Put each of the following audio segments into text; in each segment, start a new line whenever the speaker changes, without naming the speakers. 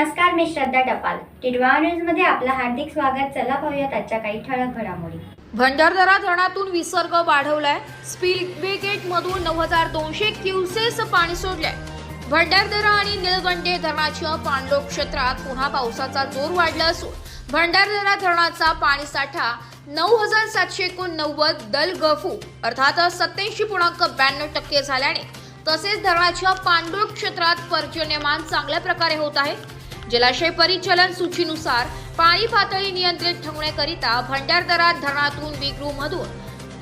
नमस्कार मी श्रद्धा टपाल. टिडवा न्यूजमध्ये आपलं हार्दिक स्वागत. चला पाहूयात आजच्या काही ठळक घडामोडी.
भंडारदरा धरणातून विसर्ग वाढवलाय. स्पिलवे गेट मधून नऊ हजार दोनशे क्युसेस पाणी सोडलंय. भंडारदरा आणि निळवंडे धरणाच्या पाणलोट क्षेत्रात पुन्हा पावसाचा जोर वाढला असून भंडारदरा धरणाचा पाणी साठा नऊ हजार सातशे एकोणनव्वद दल गफू अर्थात सत्याऐंशी पूर्णांक ब्याण्णव टक्के झाल्याने तसेच धरणाच्या पाणलोट क्षेत्रात पर्जन्यमान चांगल्या प्रकारे होत आहे. जलाशय परिचलन सूचीनुसार पाणी पातळी नियंत्रित ठेवण्याकरिता भंडारदरा धरणातून विग्रू मधून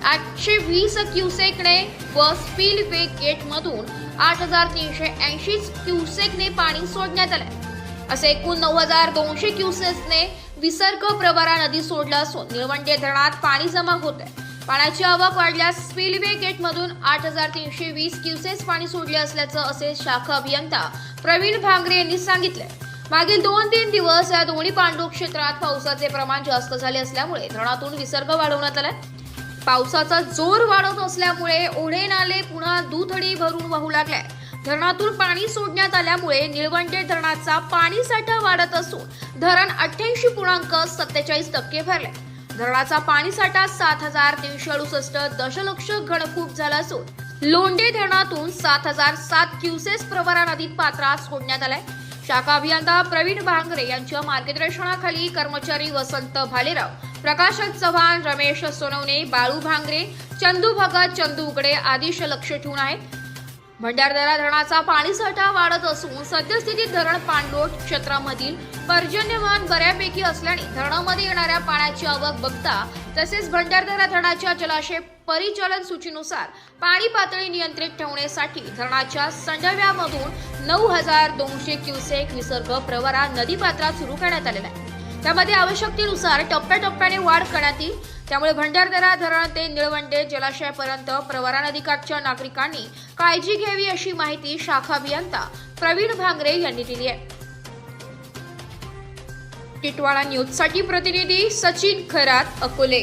आठशे वीस क्युसेकने व स्पील वे गेट मधून आठ हजार तीनशे ऐंशी क्युसेकने पाणी सोडण्यात आले असे एकूण नऊ हजार दोनशे क्युसेसने विसर्ग प्रवरा नदी सोडला असून निळवंडे धरणात पाणी जमा होत आहे पाण्याची आवक वाढल्यास स्पिलवे गेट मधून आठ हजार तीनशे वीस क्युसेस पाणी सोडले असल्याचं असे शाखा अभियंता प्रवीण भांगरे यांनी सांगितले मागील दोन तीन दिवस या दोन्ही पांडू क्षेत्रात पावसाचे प्रमाण जास्त झाले असल्यामुळे धरणातून विसर्ग वाढवण्यात आलाय. पावसाचा जोर वाढत असल्यामुळे ओढे नाले पुन्हा दुथडी भरून वाहू लागलाय धरणातून पाणी सोडण्यात आल्यामुळे निळवंडे धरणाचा पाणी साठा वाढत असून धरण अठ्ठ्याऐंशी पूर्णांक सत्तेचाळीस टक्के भरले धरणाचा पाणी साठा सात हजार तीनशे अडुसष्ट दशलक्ष घनफूट झाला असून लोंढे धरणातून सात हजार सात क्युसेस प्रवरा नदीत पात्रात सोडण्यात आलाय. शाखा अभियंता प्रवीण भांगरे यांच्या मार्गदर्शनाखाली कर्मचारी वसंत भालेराव प्रकाश चव्हाण रमेश सोनवणे बाळू भांगरे चंदू भगत चंदू उगडे आदिश लक्ष ठेवून आहेत. भंडारदरा धरणाचा पाणीसाठा वाढत असून सद्यस्थितीत धरण पाणलोट क्षेत्रामधील पर्जन्यमान बऱ्यापैकी असल्याने धरणामध्ये येणाऱ्या पाण्याची आवक बघता तसेच भंडारदरा धरणाच्या जलाशय परिचालन सूचीनुसार पाणी पातळी नियंत्रित ठेवण्यासाठी धरणाच्या संडव्यामधून नऊ हजार दोनशे क्युसेक विसर्ग प्रवरा नदीपात्रात सुरू करण्यात आलेला आहे. त्यामध्ये आवश्यकतेनुसार टप्प्याटप्प्याने वाढ करण्यात येईल. त्यामुळे भंडारदरा धरण ते निळवंडे जलाशयापर्यंत प्रवरा नदीकाठच्या नागरिकांनी काळजी घ्यावी अशी माहिती शाखा अभियंता प्रवीण भांगरे यांनी दिली आहे. टिटवाळा न्यूजसाठी प्रतिनिधी सचिन खरात अकोले.